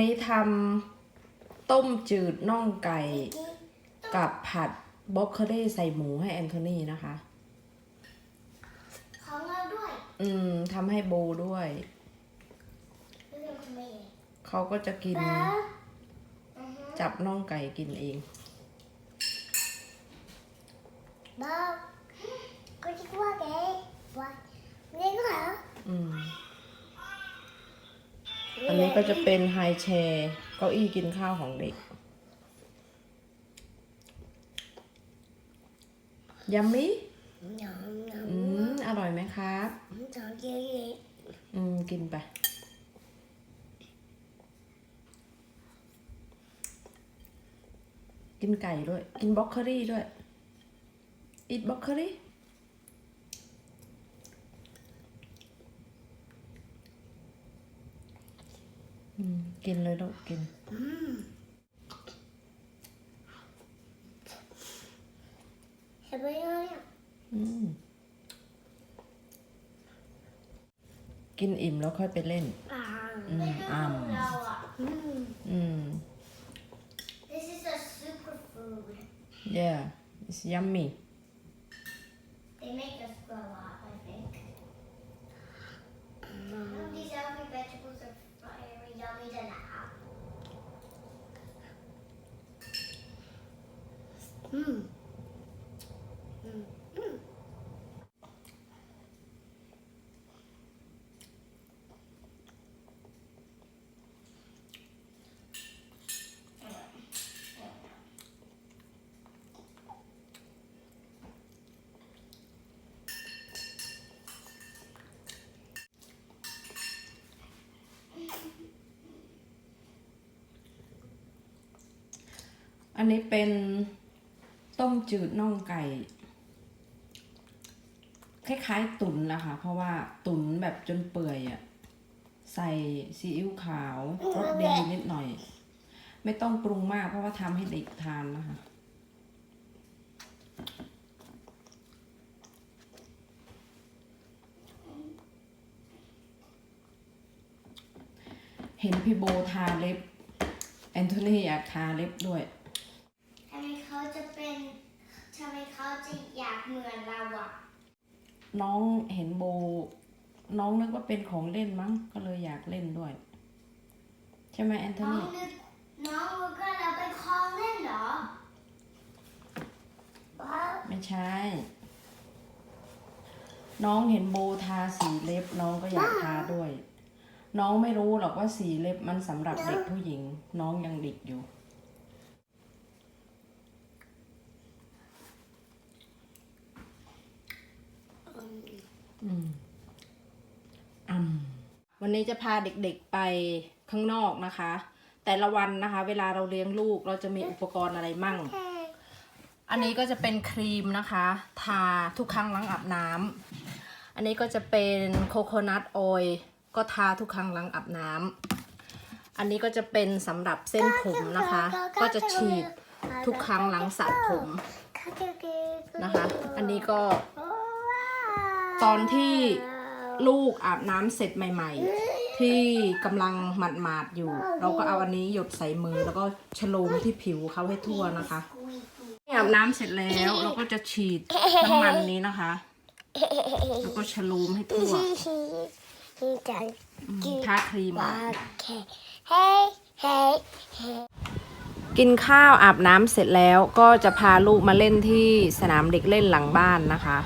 นี้ทำต้มจืดน่องไก่ กับผัดบล็อกเคอรี่ใส่หมูให้แอนโทนีนะคะ ของเราด้วยอืมทำให้โบด้วย เรื่องทำไมเขาก็จะกินป้าอือฮึจับน่องไก่กินเองป้าก็คิดว่าแกว่าเล่นเหรออืมอั นนี้ก็จะเป็นไฮแชร์เก้าอี้กินข้าวของเด็กยัมมี่หนองหนองอืมอร่อยไหมครับหนองเยอะอืมกินไป กินไก่ด้วย กินบล็อกเคอรี่ด้วยอีทบล็อกเคอรี่ กินเลยลูกกินๆอืมเห็นไหมเนี่ยอืมกินอิ่มแล้วค่อยไปเล่นอ่าอืมอ้ามเราอะอืมอืม This is a superfood. yeah it's yummy อันนี้เป็นต้มจืดน่องไก่ คล้ายๆ ตุ๋นนะคะเพราะว่าตุ๋นแบบจนเปื่อยอะ่ะใส่ซีอิ๊วขาวรสดีนิดหน่อย ไม่ต้องปรุงมากเพราะว่าทำให้เด็กทานนะคะเห็นพี่โบทาเล็บ แอนโทนีอยากทาเล็บด้วย ทำไมเขาจะเป็นทำไมเขาจะอยากเหมือนเราอะน้องเห็นโบ น้องนึกว่าเป็นของเล่นมั้ง ก็เลยอยากเล่นด้วย ใช่ไหมแอนโทน้องนีนึกน้องรู้ก็เราเป็นคลองเล่นเหรอว้าวไม่ใช่ น้องเห็นโบทาสีเล็บ น้องก็อยากทาด้วย น้องไม่รู้หรอกว่าสีเล็บมันสำหรับเด็กผู้หญิง น้องยังเด็กอยู่ อืมอืม วันนี้จะพาเด็กๆไปข้างนอกนะคะ แต่ละวันนะคะ เวลาเราเลี้ยงลูกเราจะมีอุปกรณ์อะไรมั่ง อันนี้ก็จะเป็นครีมนะคะ ทาทุกครั้งหลังอาบน้ำอันนี้ก็จะเป็นโคโคนัทออยล์ก็ทาทุกครั้งหลังอาบน้ำอันนี้ก็จะเป็นสำหรับเส้นผมนะคะ ก็จะฉีดทุกครั้งหลังสระผมนะคะ อันนี้ก็ตอนที่ ลูกอาบน้ำเสร็จใหม่ ๆ ที่กำลังหมาดๆอยู่ เราก็เอาอันนี้หยดใส่มือแล้วก็ฉโลมที่ผิวเขาให้ทั่วนะคะอาบน้ำเสร็จแล้วเราก็จะฉีดน้ำมันนี้นะคะแล้วก็ฉโลมให้ทั่วทาครีมกินข้าวอาบน้ำเสร็จแล้วก็จะพาลูกมาเล่นที่สนามเด็กเล่นหลังบ้านนะคะ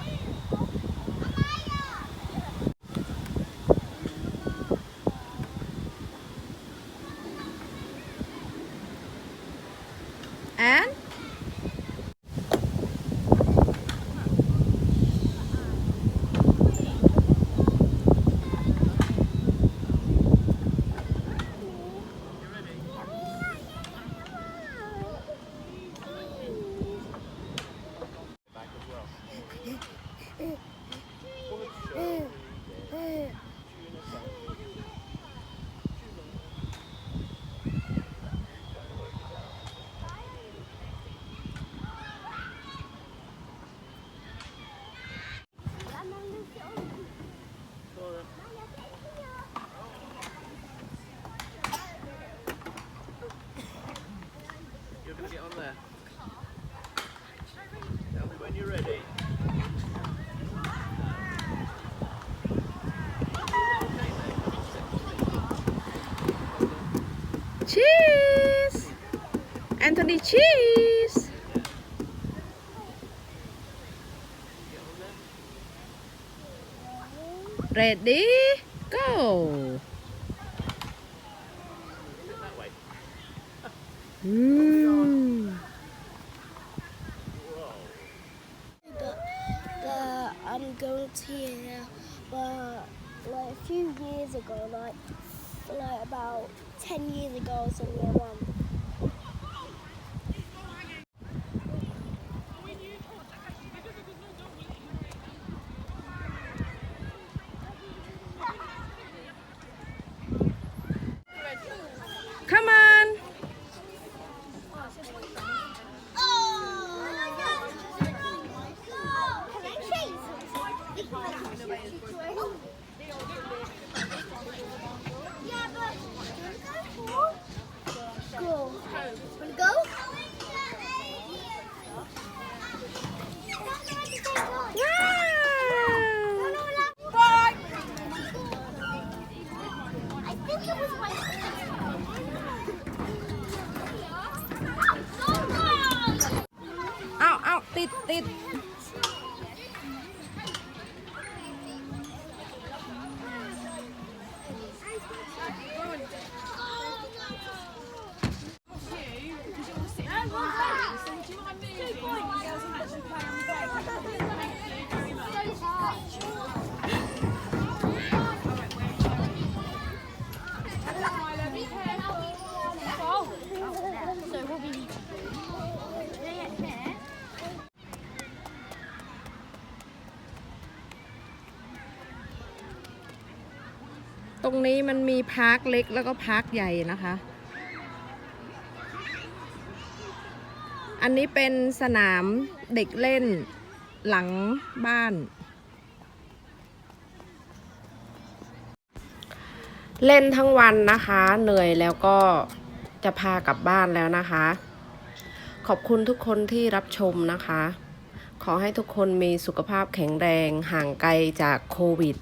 cheese ready go Mm. But, but I'm going to here. But like a few years ago, like like about ten years ago, year one. ตรงนี้มันมีพาร์คเล็กแล้วก็พาร์คใหญ่นะคะ อันนี้เป็นสนามเด็กเล่นหลังบ้าน เล่นทั้งวันนะคะ เหนื่อยแล้วก็จะพากลับบ้านแล้วนะคะ ขอบคุณทุกคนที่รับชมนะคะ ขอให้ทุกคนมีสุขภาพแข็งแรงห่างไกลจากโควิด